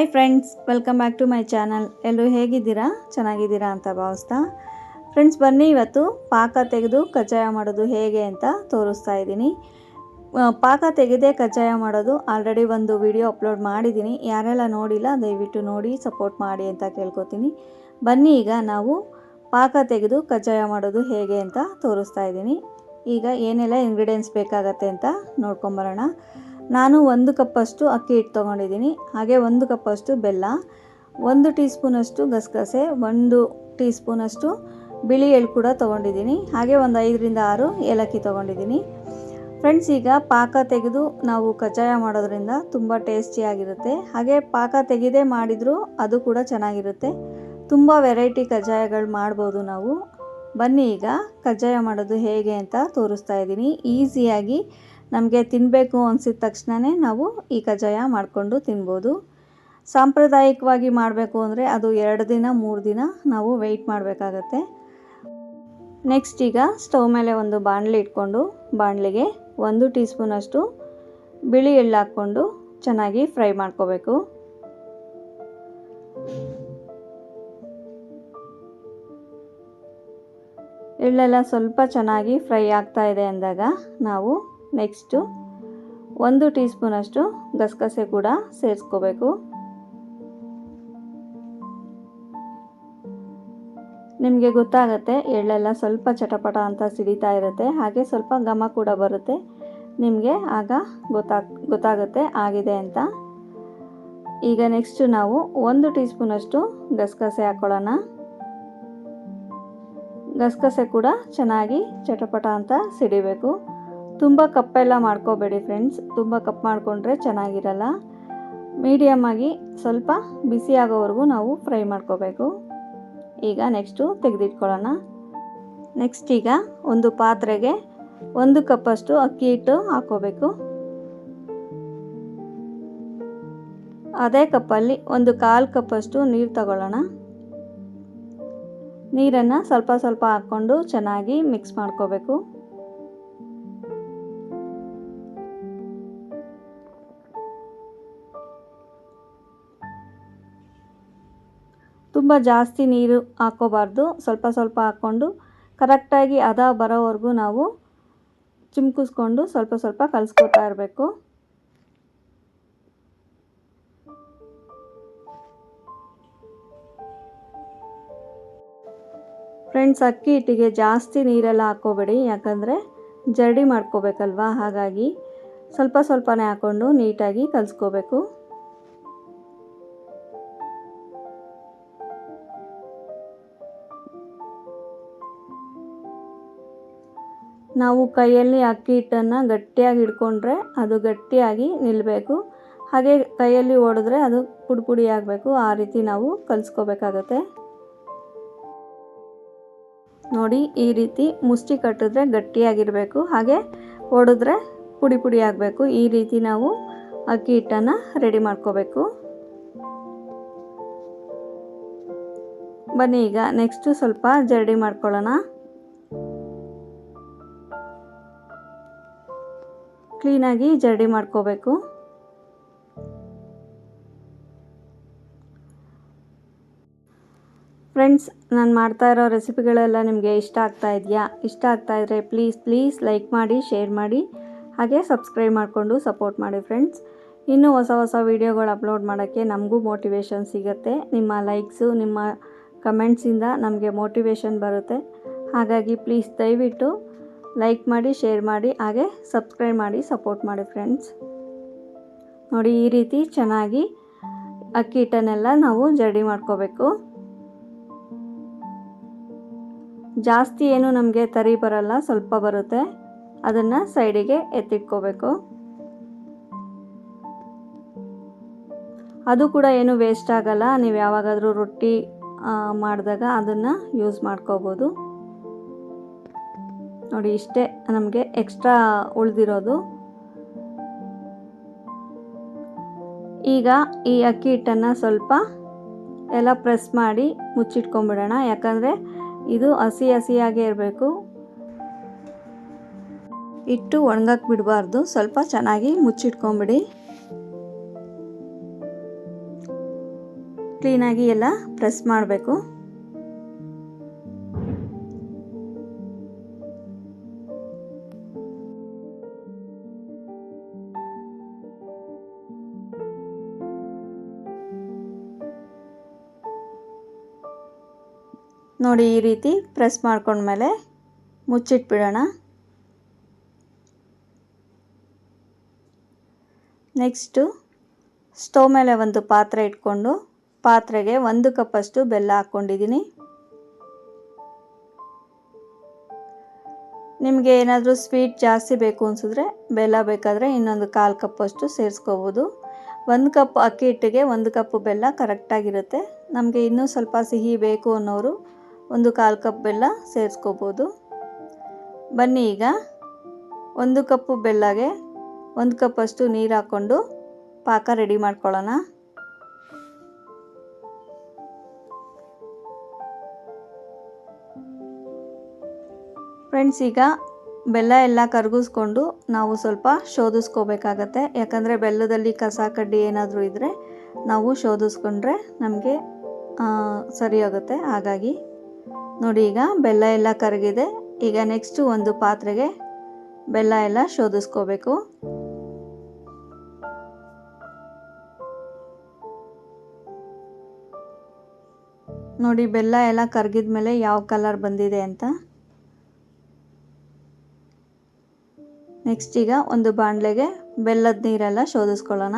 Hi friends welcome back to my channel ಎಲ್ಲರೂ ಹೇಗಿದ್ದೀರಾ? ಚೆನ್ನಾಗಿದ್ದೀರಾ ಅಂತ ಭಾವಿಸ್ತಾ. ಫ್ರೆಂಡ್ಸ್ ಬನ್ನಿ ಇವತ್ತು ಪಾಕ ತೆಗೆದು ಕಜ್ಜಾಯ ಮಾಡೋದು ಹೇಗೆ ಅಂತ ತೋರಿಸ್ತಾ ಇದ್ದೀನಿ. ಪಾಕ ತೆಗೆದೇ ಕಜ್ಜಾಯ ಮಾಡೋದು ಆಲ್ರೆಡಿ ಒಂದು ವಿಡಿಯೋ ಅಪ್ಲೋಡ್ ಮಾಡಿದ್ದೀನಿ. ಯಾರೆಲ್ಲ ನೋಡಿಲ್ಲ, ದಯವಿಟ್ಟು ನೋಡಿ ಸಪೋರ್ಟ್ ಮಾಡಿ ಅಂತ ಕೇಳ್ಕೊತೀನಿ. ಬನ್ನಿ ಈಗ ನಾವು ಪಾಕ ತೆಗೆದು ಕಜ್ಜಾಯ ಮಾಡೋದು ಹೇಗೆ ಅಂತ ತೋರಿಸ್ತಾ ಇದ್ದೀನಿ. ಈಗ ಏನೆಲ್ಲ ಇಂಗ್ರೀಡಿಯೆಂಟ್ಸ್ ಬೇಕಾಗತ್ತೆ ಅಂತ ನೋಡ್ಕೊಂಬರೋಣ. ನಾನು ಒಂದು ಕಪ್ಪಷ್ಟು ಅಕ್ಕಿ ಹಿಟ್ಟು ತೊಗೊಂಡಿದ್ದೀನಿ. ಹಾಗೆ ಒಂದು ಕಪ್ಪಷ್ಟು ಬೆಲ್ಲ, ಒಂದು ಟೀ ಸ್ಪೂನಷ್ಟು ಗಸಗಸೆ, ಒಂದು ಟೀ ಸ್ಪೂನಷ್ಟು ಬಿಳಿ ಎಳ್ಳು ಕೂಡ ತೊಗೊಂಡಿದ್ದೀನಿ. ಹಾಗೆ ಒಂದು ಐದರಿಂದ ಆರು ಏಲಕ್ಕಿ ತೊಗೊಂಡಿದ್ದೀನಿ. ಫ್ರೆಂಡ್ಸ್, ಈಗ ಪಾಕ ತೆಗೆದು ನಾವು ಕಜ್ಜಾಯ ಮಾಡೋದ್ರಿಂದ ತುಂಬ ಟೇಸ್ಟಿಯಾಗಿರುತ್ತೆ ಹಾಗೆ ಪಾಕ ತೆಗೆದೇ ಮಾಡಿದರೂ ಅದು ಕೂಡ ಚೆನ್ನಾಗಿರುತ್ತೆ. ತುಂಬ ವೆರೈಟಿ ಕಜ್ಜಾಯಗಳು ಮಾಡ್ಬೋದು ನಾವು. ಬನ್ನಿ ಈಗ ಕಜ್ಜಾಯ ಮಾಡೋದು ಹೇಗೆ ಅಂತ ತೋರಿಸ್ತಾ ಇದ್ದೀನಿ. ಈಸಿಯಾಗಿ ನಮಗೆ ತಿನ್ನಬೇಕು ಅನಿಸಿದ ತಕ್ಷಣವೇ ನಾವು ಈ ಕಜ್ಜಾಯ ಮಾಡಿಕೊಂಡು ತಿನ್ಬೋದು. ಸಾಂಪ್ರದಾಯಿಕವಾಗಿ ಮಾಡಬೇಕು ಅಂದರೆ ಅದು ಎರಡು ದಿನ, ಮೂರು ದಿನ ನಾವು ವೆಯ್ಟ್ ಮಾಡಬೇಕಾಗತ್ತೆ. ನೆಕ್ಸ್ಟ್ ಈಗ ಸ್ಟವ್ ಮೇಲೆ ಒಂದು ಬಾಣಲೆ ಇಟ್ಕೊಂಡು ಬಾಣಲೆಗೆ ಒಂದು ಟೀ ಸ್ಪೂನಷ್ಟು ಬಿಳಿ ಎಳ್ಳು ಹಾಕ್ಕೊಂಡು ಚೆನ್ನಾಗಿ ಫ್ರೈ ಮಾಡ್ಕೋಬೇಕು. ಎಳ್ಳೆಲ್ಲ ಸ್ವಲ್ಪ ಚೆನ್ನಾಗಿ ಫ್ರೈ ಆಗ್ತಾ ಇದೆ ಅಂದಾಗ ನಾವು ನೆಕ್ಸ್ಟು ಒಂದು ಟೀ ಸ್ಪೂನಷ್ಟು ಗಸಗಸೆ ಕೂಡ ಸೇರಿಸ್ಕೋಬೇಕು. ನಿಮಗೆ ಗೊತ್ತಾಗುತ್ತೆ, ಎಳ್ಳೆಲ್ಲ ಸ್ವಲ್ಪ ಚಟಪಟ ಅಂತ ಸಿಡಿತಾ ಇರುತ್ತೆ, ಹಾಗೆ ಸ್ವಲ್ಪ ಘಮ ಕೂಡ ಬರುತ್ತೆ. ನಿಮಗೆ ಆಗ ಗೊತ್ತಾಗ್, ಗೊತ್ತಾಗುತ್ತೆ, ಆಗಿದೆ ಅಂತ. ಈಗ ನೆಕ್ಸ್ಟು ನಾವು ಒಂದು ಟೀ ಸ್ಪೂನಷ್ಟು ಗಸಗಸೆ ಹಾಕ್ಕೊಳ್ಳೋಣ ಗಸಗಸೆ ಕೂಡ ಚೆನ್ನಾಗಿ ಚಟಪಟ ಅಂತ ಸಿಡಿಬೇಕು. ತುಂಬ ಕಪ್ಪೆಲ್ಲ ಮಾಡ್ಕೋಬೇಡಿ ಫ್ರೆಂಡ್ಸ್ ತುಂಬ ಕಪ್ ಮಾಡಿಕೊಂಡ್ರೆ ಚೆನ್ನಾಗಿರಲ್ಲ. ಮೀಡಿಯಮ್ ಆಗಿ ಸ್ವಲ್ಪ ಬಿಸಿ ಆಗೋವರೆಗೂ ನಾವು ಫ್ರೈ ಮಾಡ್ಕೋಬೇಕು. ಈಗ ನೆಕ್ಸ್ಟು ತೆಗೆದಿಟ್ಕೊಳ್ಳೋಣ. ನೆಕ್ಸ್ಟ್ ಈಗ ಒಂದು ಪಾತ್ರೆಗೆ ಒಂದು ಕಪ್ಪಷ್ಟು ಅಕ್ಕಿ ಹಿಟ್ಟು ಹಾಕ್ಕೋಬೇಕು ಅದೇ ಕಪ್ಪಲ್ಲಿ ಒಂದು ಕಾಲು ಕಪ್ಪಷ್ಟು ನೀರು ತಗೊಳ್ಳೋಣ. ನೀರನ್ನು ಸ್ವಲ್ಪ ಸ್ವಲ್ಪ ಹಾಕ್ಕೊಂಡು ಚೆನ್ನಾಗಿ ಮಿಕ್ಸ್ ಮಾಡ್ಕೋಬೇಕು. ತುಂಬ ಜಾಸ್ತಿ ನೀರು ಹಾಕ್ಕೋಬಾರ್ದು ಸ್ವಲ್ಪ ಸ್ವಲ್ಪ ಹಾಕ್ಕೊಂಡು ಕರೆಕ್ಟಾಗಿ ಹದ ಬರೋವರೆಗೂ ನಾವು ಚಿಮ್ಕಿಸ್ಕೊಂಡು ಸ್ವಲ್ಪ ಸ್ವಲ್ಪ ಕಲಿಸ್ಕೊತಾ ಇರಬೇಕು. ಫ್ರೆಂಡ್ಸ್, ಅಕ್ಕಿ ಹಿಟ್ಟಿಗೆ ಜಾಸ್ತಿ ನೀರೆಲ್ಲ ಹಾಕ್ಕೋಬೇಡಿ. ಯಾಕಂದರೆ ಜರಡಿ ಮಾಡ್ಕೋಬೇಕಲ್ವಾ? ಹಾಗಾಗಿ ಸ್ವಲ್ಪ ಸ್ವಲ್ಪನೇ ಹಾಕ್ಕೊಂಡು ನೀಟಾಗಿ ಕಲಿಸ್ಕೋಬೇಕು. ನಾವು ಕೈಯಲ್ಲಿ ಅಕ್ಕಿ ಹಿಟ್ಟನ್ನು ಗಟ್ಟಿಯಾಗಿ ಹಿಡ್ಕೊಂಡ್ರೆ ಅದು ಗಟ್ಟಿಯಾಗಿ ನಿಲ್ಲಬೇಕು ಹಾಗೆ ಕೈಯಲ್ಲಿ ಓಡಿದ್ರೆ ಅದು ಪುಡಿ ಪುಡಿ ಆಗಬೇಕು. ಆ ರೀತಿ ನಾವು ಕಲಿಸ್ಕೋಬೇಕಾಗತ್ತೆ. ನೋಡಿ, ಈ ರೀತಿ ಮುಷ್ಟಿ ಕಟ್ಟಿದ್ರೆ ಗಟ್ಟಿಯಾಗಿರಬೇಕು. ಹಾಗೆ ಒಡೆದ್ರೆ ಪುಡಿ ಪುಡಿ ಆಗಬೇಕು. ಈ ರೀತಿ ನಾವು ಅಕ್ಕಿ ಹಿಟ್ಟನ್ನು ರೆಡಿ ಮಾಡ್ಕೋಬೇಕು. ಬನ್ನಿ, ಈಗ ನೆಕ್ಸ್ಟು ಸ್ವಲ್ಪ ಜರಡಿ ಮಾಡ್ಕೊಳ್ಳೋಣ. ಕ್ಲೀನಾಗಿ ಜರಡಿ ಮಾಡ್ಕೋಬೇಕು. ಫ್ರೆಂಡ್ಸ್, ನಾನು ಮಾಡ್ತಾ ಇರೋ ರೆಸಿಪಿಗಳೆಲ್ಲ ನಿಮಗೆ ಇಷ್ಟ ಆಗ್ತಾ ಇದೆಯಾ? ಇಷ್ಟ ಆಗ್ತಾ ಇದ್ದರೆ ಪ್ಲೀಸ್ ಪ್ಲೀಸ್ ಲೈಕ್ ಮಾಡಿ ಶೇರ್ ಮಾಡಿ, ಹಾಗೆ ಸಬ್ಸ್ಕ್ರೈಬ್ ಮಾಡಿಕೊಂಡು ಸಪೋರ್ಟ್ ಮಾಡಿ ಫ್ರೆಂಡ್ಸ್ ಇನ್ನೂ ಹೊಸ ಹೊಸ ವೀಡಿಯೋಗಳು ಅಪ್ಲೋಡ್ ಮಾಡೋಕ್ಕೆ ನಮಗೂ ಮೋಟಿವೇಶನ್ ಸಿಗುತ್ತೆ. ನಿಮ್ಮ ಲೈಕ್ಸು ನಿಮ್ಮ ಕಮೆಂಟ್ಸಿಂದ ನಮಗೆ ಮೋಟಿವೇಶನ್ ಬರುತ್ತೆ. ಹಾಗಾಗಿ ಪ್ಲೀಸ್ ದಯವಿಟ್ಟು ಲೈಕ್ ಮಾಡಿ, ಶೇರ್ ಮಾಡಿ, ಹಾಗೆ ಸಬ್ಸ್ಕ್ರೈಬ್ ಮಾಡಿ, ಸಪೋರ್ಟ್ ಮಾಡಿ ಫ್ರೆಂಡ್ಸ್. ನೋಡಿ, ಈ ರೀತಿ ಚೆನ್ನಾಗಿ ಅಕ್ಕಿ ಹಿಟ್ಟನ್ನೆಲ್ಲ ನಾವು ಜಡಿ ಮಾಡ್ಕೋಬೇಕು. ಜಾಸ್ತಿ ಏನು ನಮಗೆ ತರಿ ಬರಲ್ಲ, ಸ್ವಲ್ಪ ಬರುತ್ತೆ. ಅದನ್ನು ಸೈಡಿಗೆ ಎತ್ತಿಟ್ಕೋಬೇಕು. ಅದು ಕೂಡ ಏನು ವೇಸ್ಟ್ ಆಗಲ್ಲ. ನೀವು ಯಾವಾಗಾದರೂ ರೊಟ್ಟಿ ಮಾಡಿದಾಗ ಅದನ್ನು ಯೂಸ್ ಮಾಡ್ಕೋಬೋದು. ನೋಡಿ, ಇಷ್ಟೇ ನಮಗೆ ಎಕ್ಸ್ಟ್ರಾ ಉಳಿದಿರೋದು. ಈಗ ಈ ಅಕ್ಕಿ ಹಿಟ್ಟನ್ನು ಸ್ವಲ್ಪ ಎಲ್ಲ ಪ್ರೆಸ್ ಮಾಡಿ ಮುಚ್ಚಿಟ್ಕೊಂಬಿಡೋಣ. ಯಾಕಂದರೆ ಇದು ಹಸಿ ಹಸಿಯಾಗೇ ಇರಬೇಕು. ಇಟ್ಟು ಒಣಗಕ್ಕೆ ಬಿಡಬಾರ್ದು. ಸ್ವಲ್ಪ ಚೆನ್ನಾಗಿ ಮುಚ್ಚಿಟ್ಕೊಂಬಿಡಿ. ಕ್ಲೀನಾಗಿ ಎಲ್ಲ ಪ್ರೆಸ್ ಮಾಡಬೇಕು. ನೋಡಿ ಈ ರೀತಿ ಪ್ರೆಸ್ ಮಾಡ್ಕೊಂಡ್ಮೇಲೆ ಮುಚ್ಚಿಟ್ಬಿಡೋಣ. ನೆಕ್ಸ್ಟು ಸ್ಟವ್ ಮೇಲೆ ಒಂದು ಪಾತ್ರೆ ಇಟ್ಕೊಂಡು ಪಾತ್ರೆಗೆ ಒಂದು ಕಪ್ಪಷ್ಟು ಬೆಲ್ಲ ಹಾಕ್ಕೊಂಡಿದ್ದೀನಿ. ನಿಮಗೆ ಏನಾದರೂ ಸ್ವೀಟ್ ಜಾಸ್ತಿ ಬೇಕು ಅನಿಸಿದ್ರೆ ಬೆಲ್ಲ ಬೇಕಾದರೆ ಇನ್ನೊಂದು ಕಾಲು ಕಪ್ಪಷ್ಟು ಸೇರಿಸ್ಕೋಬೋದು. ಒಂದು ಕಪ್ ಅಕ್ಕಿ ಹಿಟ್ಟಿಗೆ ಒಂದು ಕಪ್ಪು ಬೆಲ್ಲ ಕರೆಕ್ಟಾಗಿರುತ್ತೆ ನಮಗೆ ಇನ್ನೂ ಸ್ವಲ್ಪ ಸಿಹಿ ಬೇಕು ಅನ್ನೋರು ಒಂದು ಕಾಲು ಕಪ್ ಬೆಲ್ಲ ಸೇರಿಸ್ಕೋಬೋದು. ಬನ್ನಿ ಈಗ ಒಂದು ಕಪ್ಪು ಬೆಲ್ಲಗೆ ಒಂದು ಕಪ್ಪಷ್ಟು ನೀರು ಹಾಕ್ಕೊಂಡು ಪಾಕ ರೆಡಿ ಮಾಡ್ಕೊಳ್ಳೋಣ. ಫ್ರೆಂಡ್ಸ್, ಈಗ ಬೆಲ್ಲ ಎಲ್ಲ ಕರಗಿಸ್ಕೊಂಡು ನಾವು ಸ್ವಲ್ಪ ಶೋಧಿಸ್ಕೋಬೇಕಾಗತ್ತೆ. ಯಾಕಂದರೆ ಬೆಲ್ಲದಲ್ಲಿ ಕಸ ಕಡ್ಡಿ ಏನಾದರೂ ಇದ್ದರೆ ನಾವು ಶೋಧಿಸ್ಕೊಂಡ್ರೆ ನಮಗೆ ಸರಿ ಹೋಗುತ್ತೆ ಹಾಗಾಗಿ ನೋಡಿ ಈಗ ಬೆಲ್ಲ ಎಲ್ಲ ಕರಗಿದೆ. ಈಗ ನೆಕ್ಸ್ಟು ಒಂದು ಪಾತ್ರೆಗೆ ಬೆಲ್ಲ ಎಲ್ಲ ಶೋಧಿಸ್ಕೋಬೇಕು. ನೋಡಿ ಬೆಲ್ಲ ಎಲ್ಲ ಕರಗಿದ ಮೇಲೆ ಯಾವ ಕಲರ್ ಬಂದಿದೆ ಅಂತ. ನೆಕ್ಸ್ಟ್ ಈಗ ಒಂದು ಬಾಣಲೆಗೆ ಬೆಲ್ಲದ ನೀರೆಲ್ಲ ಶೋಧಿಸ್ಕೊಳ್ಳೋಣ.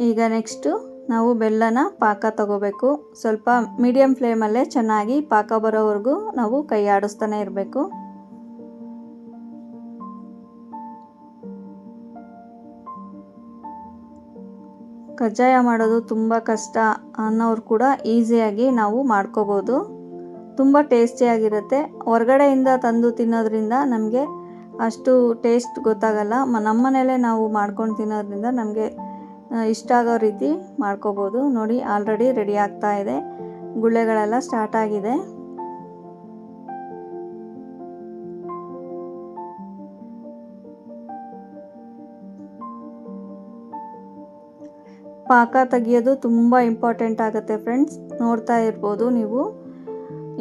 ಈಗ ನೆಕ್ಸ್ಟು ನಾವು ಬೆಲ್ಲನ ಪಾಕ ತಗೋಬೇಕು. ಸ್ವಲ್ಪ ಮೀಡಿಯಮ್ ಫ್ಲೇಮಲ್ಲೇ ಚೆನ್ನಾಗಿ ಪಾಕ ಬರೋವರೆಗೂ ನಾವು ಕೈ ಆಡಿಸ್ತಾನೆ ಇರಬೇಕು. ಕಜ್ಜಾಯ ಮಾಡೋದು ತುಂಬ ಕಷ್ಟ ಅನ್ನೋರು ಕೂಡ ಈಸಿಯಾಗಿ ನಾವು ಮಾಡ್ಕೋಬೋದು. ತುಂಬ ಟೇಸ್ಟಿಯಾಗಿರುತ್ತೆ ಹೊರಗಡೆಯಿಂದ ತಂದು ತಿನ್ನೋದ್ರಿಂದ ನಮಗೆ ಅಷ್ಟು ಟೇಸ್ಟ್ ಗೊತ್ತಾಗಲ್ಲ. ಮ ನಮ್ಮ ಮನೇಲೇ ನಾವು ಮಾಡ್ಕೊಂಡು ತಿನ್ನೋದ್ರಿಂದ ನಮಗೆ ಇಷ್ಟ ಆಗೋ ರೀತಿ ಮಾಡ್ಕೋಬೋದು. ನೋಡಿ ಆಲ್ರೆಡಿ ರೆಡಿ ಆಗ್ತಾ ಇದೆ. ಗುಳ್ಳೆಗಳೆಲ್ಲ ಸ್ಟಾರ್ಟ್ ಆಗಿದೆ. ಪಾಕ ತೆಗಿಯೋದು ತುಂಬ ಇಂಪಾರ್ಟೆಂಟ್ ಆಗುತ್ತೆ ಫ್ರೆಂಡ್ಸ್ ನೋಡ್ತಾ ಇರ್ಬೋದು ನೀವು.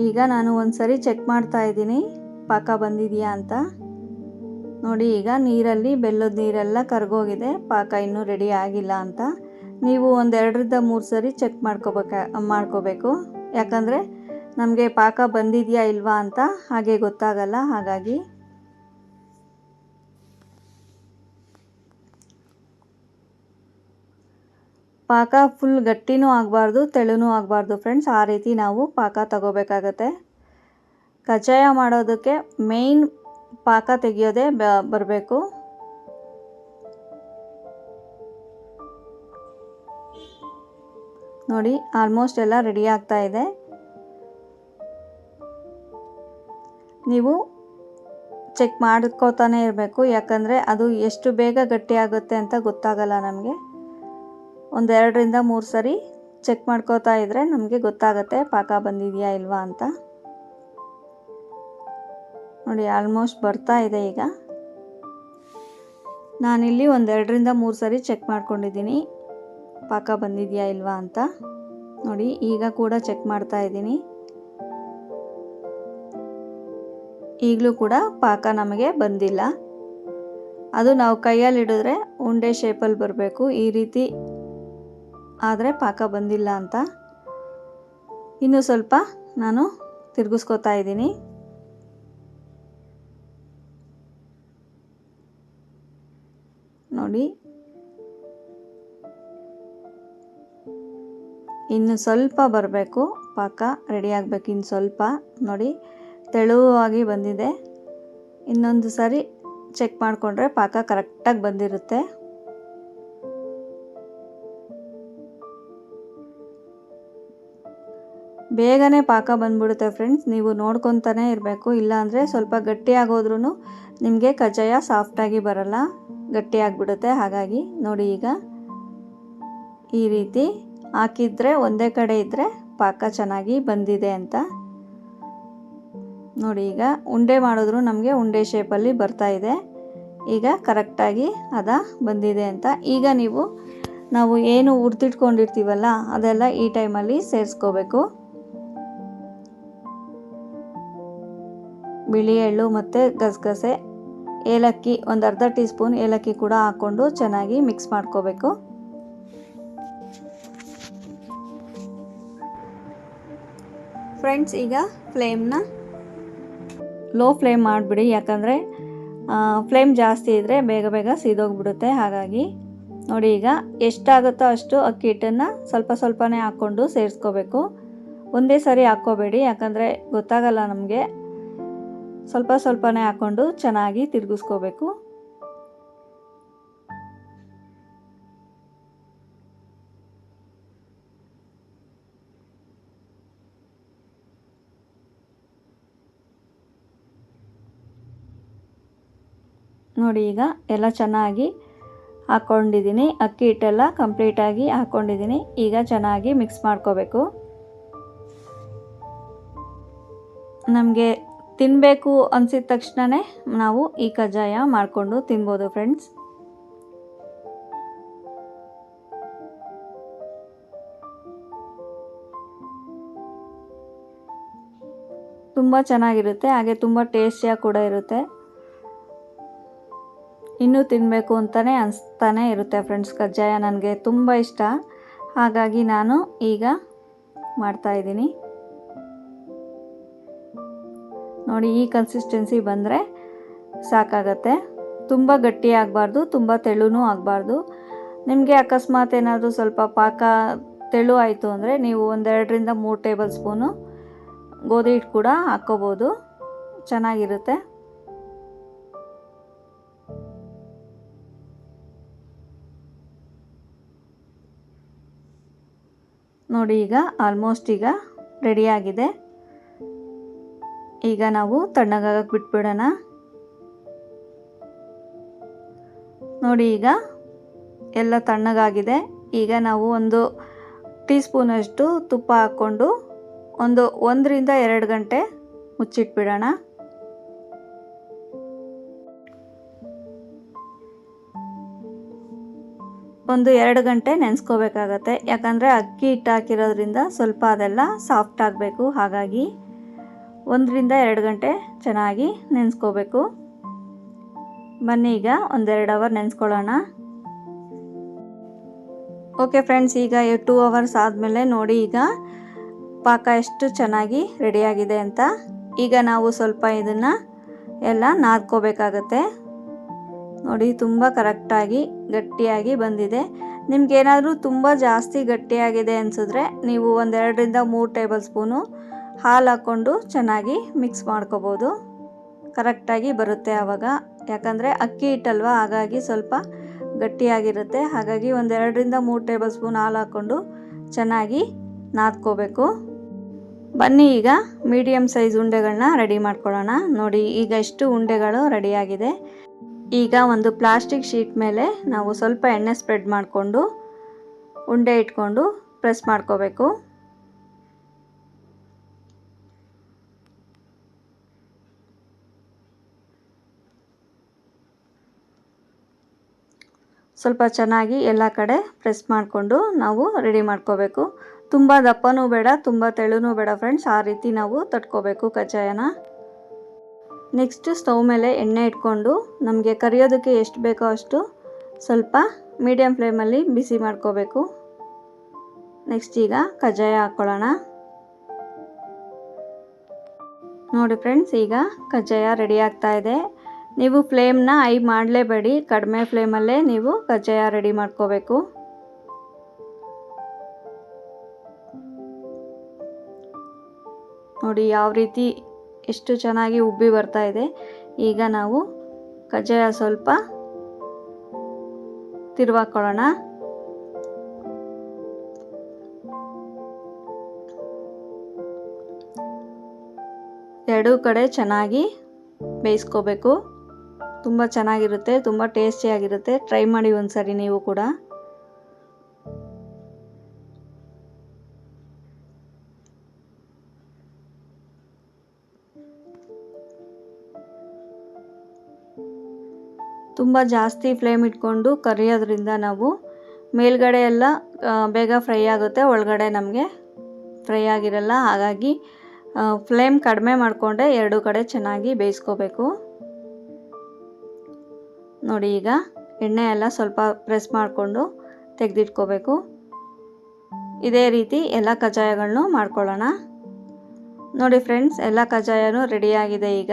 ಈಗ ನಾನು ಒಂದ್ಸರಿ ಚೆಕ್ ಮಾಡ್ತಾ ಇದ್ದೀನಿ. ಪಾಕ ಬಂದಿದೆಯಾ ಅಂತ. ನೋಡಿ, ಈಗ ನೀರಲ್ಲಿ ಬೆಲ್ಲದ ನೀರೆಲ್ಲ ಕರ್ಗೋಗಿದೆ. ಪಾಕ ಇನ್ನೂ ರೆಡಿ ಆಗಿಲ್ಲ ಅಂತ. ನೀವು ಒಂದೆರಡರಿಂದ ಮೂರು ಸರಿ ಚೆಕ್ ಮಾಡ್ಕೋಬೇಕ, ಮಾಡ್ಕೋಬೇಕು. ಯಾಕಂದರೆ ನಮಗೆ ಪಾಕ ಬಂದಿದೆಯಾ ಇಲ್ವಾ ಅಂತ ಹಾಗೆ ಗೊತ್ತಾಗಲ್ಲ, ಹಾಗಾಗಿ. ಪಾಕ ಫುಲ್ ಗಟ್ಟಿನೂ ಆಗಬಾರ್ದು, ತೆಳುನೂ ಆಗಬಾರ್ದು ಫ್ರೆಂಡ್ಸ್ ಆ ರೀತಿ ನಾವು ಪಾಕ ತಗೋಬೇಕಾಗತ್ತೆ. ಕಜ್ಜಾಯ ಮಾಡೋದಕ್ಕೆ ಮೇಯ್ನ್ ಪಾಕ ತೆಗಿಯೋದೇ ಬರಬೇಕು. ನೋಡಿ ಆಲ್ಮೋಸ್ಟ್ ಎಲ್ಲ ರೆಡಿ ಆಗ್ತಾ ಇದೆ. ನೀವು ಚೆಕ್ ಮಾಡ್ಕೋತಾನೆ ಇರಬೇಕು, ಯಾಕಂದರೆ ಅದು ಎಷ್ಟು ಬೇಗ ಗಟ್ಟಿ ಆಗುತ್ತೆ ಅಂತ ಗೊತ್ತಾಗಲ್ಲ ನಮಗೆ. ಒಂದೆರಡರಿಂದ ಮೂರು ಸರಿ ಚೆಕ್ ಮಾಡ್ಕೋತಾ ಇದ್ದರೆ ನಮಗೆ ಗೊತ್ತಾಗುತ್ತೆ ಪಾಕ ಬಂದಿದೆಯಾ ಇಲ್ವಾ ಅಂತ. ನೋಡಿ ಆಲ್ಮೋಸ್ಟ್ ಬರ್ತಾ ಇದೆ ಈಗ. ನಾನಿಲ್ಲಿ ಒಂದೆರಡರಿಂದ ಮೂರು ಸಾರಿ ಚೆಕ್ ಮಾಡ್ಕೊಂಡಿದ್ದೀನಿ. ಪಾಕ ಬಂದಿದೆಯಾ ಇಲ್ವಾ ಅಂತ. ನೋಡಿ, ಈಗ ಕೂಡ ಚೆಕ್ ಮಾಡ್ತಾ ಇದ್ದೀನಿ. ಈಗಲೂ ಕೂಡ ಪಾಕ ನಮಗೆ ಬಂದಿಲ್ಲ. ಅದು ನಾವು ಕೈಯಲ್ಲಿ ಹಿಡಿದ್ರೆ ಉಂಡೆ ಶೇಪಲ್ಲಿ ಬರಬೇಕು. ಈ ರೀತಿ ಆದರೆ ಪಾಕ ಬಂದಿಲ್ಲ ಅಂತ. ಇನ್ನು ಸ್ವಲ್ಪ ನಾನು ತಿರುಗಿಸ್ಕೋತಾ ಇದ್ದೀನಿ. ನೋಡಿ. ಇನ್ನು ಸ್ವಲ್ಪ ಬರಬೇಕು. ಪಾಕ ರೆಡಿ ಆಗಬೇಕು ಇನ್ನು ಸ್ವಲ್ಪ. ನೋಡಿ, ತೆಳುವಾಗಿ ಬಂದಿದೆ. ಇನ್ನೊಂದು ಸಾರಿ ಚೆಕ್ ಮಾಡಿಕೊಂಡ್ರೆ ಪಾಕ ಕರೆಕ್ಟಾಗಿ ಬಂದಿರುತ್ತೆ. ಬೇಗನೆ ಪಾಕ ಬಂದ್ಬಿಡುತ್ತೆ ಫ್ರೆಂಡ್ಸ್ ನೀವು ನೋಡ್ಕೊತಾನೆ ಇರಬೇಕು. ಇಲ್ಲಾಂದರೆ ಸ್ವಲ್ಪ ಗಟ್ಟಿಯಾಗೋದ್ರೂ ನಿಮಗೆ ಕಜ್ಜಾಯ ಸಾಫ್ಟಾಗಿ ಬರಲ್ಲ. ಗಟ್ಟಿಯಾಗಿಬಿಡುತ್ತೆ. ಹಾಗಾಗಿ ನೋಡಿ ಈಗ ಈ ರೀತಿ ಹಾಕಿದರೆ ಒಂದೇ ಕಡೆ ಇದ್ದರೆ ಪಾಕ ಚೆನ್ನಾಗಿ ಬಂದಿದೆ ಅಂತ. ನೋಡಿ ಈಗ ಉಂಡೆ ಮಾಡಿದ್ರು ನಮಗೆ ಉಂಡೆ ಶೇಪಲ್ಲಿ ಬರ್ತಾ ಇದೆ. ಈಗ ಕರೆಕ್ಟಾಗಿ ಅದ ಬಂದಿದೆ ಅಂತ. ಈಗ ನೀವು, ನಾವು ಏನು ಉರ್ದಿಟ್ಕೊಂಡಿರ್ತೀವಲ್ಲ ಅದೆಲ್ಲ ಈ ಟೈಮಲ್ಲಿ ಸೇರಿಸ್ಕೋಬೇಕು. ಬಿಳಿ ಎಳ್ಳು ಮತ್ತು ಗಸಗಸೆ ಏಲಕ್ಕಿ, ಒಂದು ಅರ್ಧ ಟೀ ಸ್ಪೂನ್ ಏಲಕ್ಕಿ ಕೂಡ ಹಾಕ್ಕೊಂಡು ಚೆನ್ನಾಗಿ ಮಿಕ್ಸ್ ಮಾಡ್ಕೋಬೇಕು. ಫ್ರೆಂಡ್ಸ್ ಈಗ ಫ್ಲೇಮ್ನ ಲೋ ಫ್ಲೇಮ್ ಮಾಡಿಬಿಡಿ, ಯಾಕಂದರೆ ಫ್ಲೇಮ್ ಜಾಸ್ತಿ ಇದ್ದರೆ ಬೇಗ ಬೇಗ ಸೀದೋಗ್ಬಿಡುತ್ತೆ. ಹಾಗಾಗಿ ನೋಡಿ ಈಗ ಎಷ್ಟಾಗುತ್ತೋ ಅಷ್ಟು ಅಕ್ಕಿ ಹಿಟ್ಟನ್ನು ಸ್ವಲ್ಪ ಸ್ವಲ್ಪನೇ ಹಾಕ್ಕೊಂಡು ಸೇರಿಸ್ಕೋಬೇಕು. ಒಂದೇ ಸರಿ ಹಾಕ್ಕೋಬೇಡಿ, ಯಾಕಂದರೆ ಗೊತ್ತಾಗಲ್ಲ ನಮಗೆ. ಸ್ವಲ್ಪ ಸ್ವಲ್ಪನೇ ಹಾಕ್ಕೊಂಡು ಚೆನ್ನಾಗಿ ತಿರುಗಿಸ್ಕೋಬೇಕು. ನೋಡಿ ಈಗ ಎಲ್ಲ ಚೆನ್ನಾಗಿ ಹಾಕ್ಕೊಂಡಿದ್ದೀನಿ ಅಕ್ಕಿ ಹಿಟ್ಟೆಲ್ಲ ಕಂಪ್ಲೀಟಾಗಿ ಹಾಕ್ಕೊಂಡಿದ್ದೀನಿ ಈಗ ಚೆನ್ನಾಗಿ ಮಿಕ್ಸ್ ಮಾಡ್ಕೋಬೇಕು. ನಮಗೆ ತಿನ್ನಬೇಕು ಅನಿಸಿದ ತಕ್ಷಣವೇ ನಾವು ಈ ಕಜ್ಜಾಯ ಮಾಡಿಕೊಂಡು ತಿನ್ಬೋದು ಫ್ರೆಂಡ್ಸ್ ತುಂಬ ಚೆನ್ನಾಗಿರುತ್ತೆ, ಹಾಗೆ ತುಂಬ ಟೇಸ್ಟಿಯಾಗಿ ಕೂಡ ಇರುತ್ತೆ. ಇನ್ನೂ ತಿನ್ನಬೇಕು ಅಂತಲೇ ಅನಿಸ್ತಾನೆ ಇರುತ್ತೆ ಫ್ರೆಂಡ್ಸ್ ಕಜ್ಜಾಯ ನನಗೆ ತುಂಬ ಇಷ್ಟ. ಹಾಗಾಗಿ ನಾನು ಈಗ ಮಾಡ್ತಾಯಿದ್ದೀನಿ ನೋಡಿ ಈ ಕನ್ಸಿಸ್ಟೆನ್ಸಿ ಬಂದರೆ ಸಾಕಾಗತ್ತೆ. ತುಂಬ ಗಟ್ಟಿ ಆಗಬಾರ್ದು, ತುಂಬ ತೆಳುನೂ ಆಗಬಾರ್ದು. ನಿಮಗೆ ಅಕಸ್ಮಾತ್ ಏನಾದರೂ ಸ್ವಲ್ಪ ಪಾಕ ತೆಳು ಆಯಿತು ಅಂದರೆ ನೀವು ಒಂದೆರಡರಿಂದ ಮೂರು ಟೇಬಲ್ ಸ್ಪೂನು ಗೋಧಿ ಹಿಟ್ಟು ಕೂಡ ಹಾಕ್ಕೋಬೋದು. ಚೆನ್ನಾಗಿರುತ್ತೆ. ನೋಡಿ ಈಗ ಆಲ್ಮೋಸ್ಟ್ ಈಗ ರೆಡಿಯಾಗಿದೆ ಈಗ ನಾವು ತಣ್ಣಗಾಗಕ್ಕೆ ಬಿಟ್ಬಿಡೋಣ. ನೋಡಿ ಈಗ ಎಲ್ಲ ತಣ್ಣಗಾಗಿದೆ. ಈಗ ನಾವು ಒಂದು ಟೀ ಸ್ಪೂನಷ್ಟು ತುಪ್ಪ ಹಾಕ್ಕೊಂಡು ಒಂದು ಒಂದರಿಂದ ಎರಡು ಗಂಟೆ ಮುಚ್ಚಿಟ್ಬಿಡೋಣ. ಒಂದು ಎರಡು ಗಂಟೆ ನೆನೆಸ್ಕೋಬೇಕಾಗತ್ತೆ. ಯಾಕಂದರೆ ಅಕ್ಕಿ ಹಿಟ್ಟು ಹಾಕಿರೋದ್ರಿಂದ ಸ್ವಲ್ಪ ಅದೆಲ್ಲ ಸಾಫ್ಟ್ ಆಗಬೇಕು. ಹಾಗಾಗಿ ಒಂದರಿಂದ ಎರಡು ಗಂಟೆ ಚೆನ್ನಾಗಿ ನೆನೆಸ್ಕೋಬೇಕು. ಬನ್ನಿ ಈಗ ಒಂದೆರಡು ಅವರ್ ನೆನೆಸ್ಕೊಳ್ಳೋಣ. ಓಕೆ ಫ್ರೆಂಡ್ಸ್ ಈಗ ಟೂ ಅವರ್ಸ್ ಆದಮೇಲೆ ನೋಡಿ ಈಗ ಪಾಕ ಎಷ್ಟು ಚೆನ್ನಾಗಿ ರೆಡಿಯಾಗಿದೆ ಅಂತ. ಈಗ ನಾವು ಸ್ವಲ್ಪ ಇದನ್ನು ಎಲ್ಲ ನಾದ್ಕೋಬೇಕಾಗತ್ತೆ. ನೋಡಿ ತುಂಬ ಕರೆಕ್ಟಾಗಿ ಗಟ್ಟಿಯಾಗಿ ಬಂದಿದೆ. ನಿಮ್ಗೇನಾದರೂ ತುಂಬ ಜಾಸ್ತಿ ಗಟ್ಟಿಯಾಗಿದೆ ಅನಿಸಿದ್ರೆ ನೀವು ಒಂದೆರಡರಿಂದ ಮೂರು ಟೇಬಲ್ ಸ್ಪೂನು ಹಾಲು ಹಾಕ್ಕೊಂಡು ಚೆನ್ನಾಗಿ ಮಿಕ್ಸ್ ಮಾಡ್ಕೋಬೋದು. ಕರೆಕ್ಟಾಗಿ ಬರುತ್ತೆ ಆವಾಗ. ಯಾಕಂದರೆ ಅಕ್ಕಿ ಹಿಟ್ಟಲ್ವ? ಹಾಗಾಗಿ ಸ್ವಲ್ಪ ಗಟ್ಟಿಯಾಗಿರುತ್ತೆ. ಹಾಗಾಗಿ ಒಂದೆರಡರಿಂದ ಮೂರು ಟೇಬಲ್ ಸ್ಪೂನ್ ಹಾಲು ಹಾಕ್ಕೊಂಡು ಚೆನ್ನಾಗಿ ನಾದ್ಕೋಬೇಕು. ಬನ್ನಿ ಈಗ ಮೀಡಿಯಮ್ ಸೈಜ್ ಉಂಡೆಗಳನ್ನ ರೆಡಿ ಮಾಡ್ಕೊಳ್ಳೋಣ. ನೋಡಿ, ಈಗ ಎಷ್ಟು ಉಂಡೆಗಳು ರೆಡಿಯಾಗಿದೆ ಈಗ ಒಂದು ಪ್ಲಾಸ್ಟಿಕ್ ಶೀಟ್ ಮೇಲೆ ನಾವು ಸ್ವಲ್ಪ ಎಣ್ಣೆ ಸ್ಪ್ರೆಡ್ ಮಾಡಿಕೊಂಡು ಉಂಡೆ ಇಟ್ಕೊಂಡು ಪ್ರೆಸ್ ಮಾಡ್ಕೋಬೇಕು. ಸ್ವಲ್ಪ ಚೆನ್ನಾಗಿ ಎಲ್ಲ ಕಡೆ ಪ್ರೆಸ್ ಮಾಡಿಕೊಂಡು ನಾವು ರೆಡಿ ಮಾಡ್ಕೋಬೇಕು. ತುಂಬ ದಪ್ಪನೂ ಬೇಡ, ತುಂಬ ತೆಳುನೂ ಬೇಡ ಫ್ರೆಂಡ್ಸ್ ಆ ರೀತಿ ನಾವು ತಟ್ಕೋಬೇಕು ಕಜ್ಜಾಯನ. ನೆಕ್ಸ್ಟ್ ಸ್ಟವ್ ಮೇಲೆ ಎಣ್ಣೆ ಇಟ್ಕೊಂಡು ನಮಗೆ ಕರಿಯೋದಕ್ಕೆ ಎಷ್ಟು ಬೇಕೋ ಅಷ್ಟು ಸ್ವಲ್ಪ ಮೀಡಿಯಮ್ ಫ್ಲೇಮಲ್ಲಿ ಬಿಸಿ ಮಾಡ್ಕೋಬೇಕು. ನೆಕ್ಸ್ಟ್ ಈಗ ಕಜ್ಜಾಯ ಹಾಕ್ಕೊಳ್ಳೋಣ ನೋಡಿ ಫ್ರೆಂಡ್ಸ್ ಈಗ ಕಜ್ಜಾಯ ರೆಡಿ ಆಗ್ತಾ ಇದೆ. ನೀವು ಫ್ಲೇಮ್ನ ಐ ಮಾಡಲೇಬೇಡಿ. ಕಡಿಮೆ ಫ್ಲೇಮಲ್ಲೇ ನೀವು ಕಜ್ಜಾಯ ರೆಡಿ ಮಾಡ್ಕೋಬೇಕು. ನೋಡಿ, ಯಾವ ರೀತಿ ಎಷ್ಟು ಚೆನ್ನಾಗಿ ಉಬ್ಬಿ ಬರ್ತಾ ಇದೆ. ಈಗ ನಾವು ಕಜ್ಜಾಯ ಸ್ವಲ್ಪ ತಿರುವಾಕೊಳ್ಳೋಣ. ಎರಡೂ ಕಡೆ ಚೆನ್ನಾಗಿ ಬೇಯಿಸ್ಕೋಬೇಕು. ತುಂಬ ಚೆನ್ನಾಗಿರುತ್ತೆ, ತುಂಬ ಟೇಸ್ಟಿಯಾಗಿರುತ್ತೆ ಟ್ರೈ ಮಾಡಿ ಒಂದು ಸರಿ ನೀವು ಕೂಡ. ತುಂಬ ಜಾಸ್ತಿ ಫ್ಲೇಮ್ ಇಟ್ಕೊಂಡು ಕರಿಯೋದ್ರಿಂದ ನಾವು ಮೇಲ್ಗಡೆ ಎಲ್ಲ ಬೇಗ ಫ್ರೈ ಆಗುತ್ತೆ. ಒಳಗಡೆ ನಮಗೆ ಫ್ರೈ ಆಗಿರಲ್ಲ. ಹಾಗಾಗಿ ಫ್ಲೇಮ್ ಕಡಿಮೆ ಮಾಡಿಕೊಂಡೆ ಎರಡೂ ಕಡೆ ಚೆನ್ನಾಗಿ ಬೇಯಿಸ್ಕೋಬೇಕು. ನೋಡಿ ಈಗ ಎಣ್ಣೆ ಎಲ್ಲ ಸ್ವಲ್ಪ ಪ್ರೆಸ್ ಮಾಡಿಕೊಂಡು ತೆಗೆದಿಟ್ಕೋಬೇಕು. ಇದೇ ರೀತಿ ಎಲ್ಲ ಕಜ್ಜಾಯಗಳನ್ನು ಮಾಡ್ಕೊಳ್ಳೋಣ. ನೋಡಿ ಫ್ರೆಂಡ್ಸ್ ಎಲ್ಲ ಕಜ್ಜಾಯನೂ ರೆಡಿಯಾಗಿದೆ ಈಗ.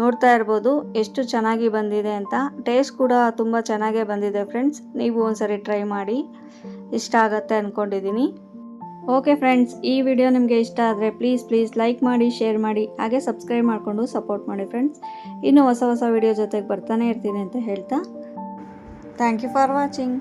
ನೋಡ್ತಾ ಇರ್ಬೋದು ಎಷ್ಟು ಚೆನ್ನಾಗಿ ಬಂದಿದೆ ಅಂತ. ಟೇಸ್ಟ್ ಕೂಡ ತುಂಬ ಚೆನ್ನಾಗೇ ಬಂದಿದೆ ಫ್ರೆಂಡ್ಸ್ ನೀವು ಒಂದ್ಸರಿ ಟ್ರೈ ಮಾಡಿ. ಇಷ್ಟ ಆಗತ್ತೆ ಅಂದ್ಕೊಂಡಿದ್ದೀನಿ ಓಕೆ ಫ್ರೆಂಡ್ಸ್ ಈ ವಿಡಿಯೋ ನಿಮಗೆ ಇಷ್ಟ ಆದರೆ ಪ್ಲೀಸ್ ಪ್ಲೀಸ್ ಲೈಕ್ ಮಾಡಿ ಶೇರ್ ಮಾಡಿ, ಹಾಗೆ ಸಬ್ಸ್ಕ್ರೈಬ್ ಮಾಡಿಕೊಂಡು ಸಪೋರ್ಟ್ ಮಾಡಿ ಫ್ರೆಂಡ್ಸ್ ಇನ್ನೂ ಹೊಸ ಹೊಸ ವಿಡಿಯೋ ಜೊತೆಗೆ ಬರ್ತಾನೆ ಇರ್ತೀನಿ ಅಂತ ಹೇಳ್ತಾ. Thank you for watching